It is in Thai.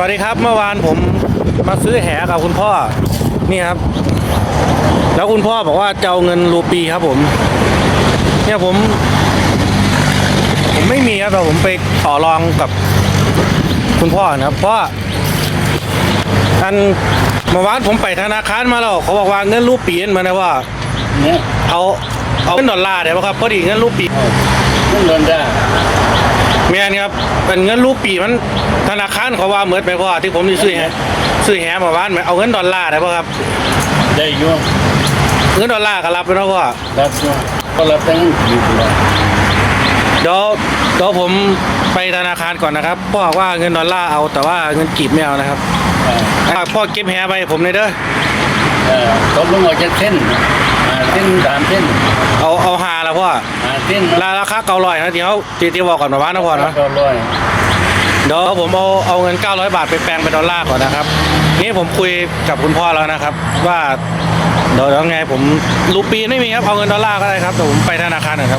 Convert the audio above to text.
วัสดีครับเมื่อวานผมมาซื้อแหกับคุณพ่อนี่ครับ แล้วคุณพ่อบอกว่าจะเอาเงินรูปีครับผม เนี่ยผม ผมไม่มีครับแต่ผมไปต่อรองกับคุณพ่อนะครับเพราะว่าอันเมื่อวานผมไปธนาคารมาแล้วเขาบอกว่าเงินรูปีนั่นมานะว่า เอาเอาเงินดอลลาร์ได้ป่ะครับพอดีเงินรูปี ม่นครับเป็นเงินรูปีมันธนาคารเขาว่าเหมือนไปพ่อที่ผมที่ซื้อแหซื้อแหเมื่อวานเอาเงินดอลลาร์ได้ป่ะครับ ได้อยุ่งเงินดอลลาร์ก็รับไปแล้วพ่อรับอยุ่งก็รับตั้งอยู่แล้วเดี๋ยวเดี๋ยวผมไปธนาคารก่อนนะครับพ่อบอกว่าเงินดอลลาร์เอาแต่ว่าเงินกีบไม่เอานะครับเอออะพ่อเก็บแหไปผมเลยเด้อเออเขาลงออกจากเส้นหาเส้นสามเส้นเอาเอาหาแล้ว พ่อหาเส้นราราคาเก้าร้อยนะเดี๋ยวตีตีบอกก่อนเมื่อวานนะพ่อนะก็ร้อยเดี๋ยวผมเอาเอาเงิน 900 บาทไปแปลงเป็นดอลลาร์ก่อนนะครับ นี่ผมคุยกับคุณพ่อแล้วนะครับ ว่าเดี๋ยวเดี๋ยวไงผมรูปีไม่มีครับเอาเงินดอลลาร์ก็ได้ครับแต่ผมไปธนาคารหน่อยครับ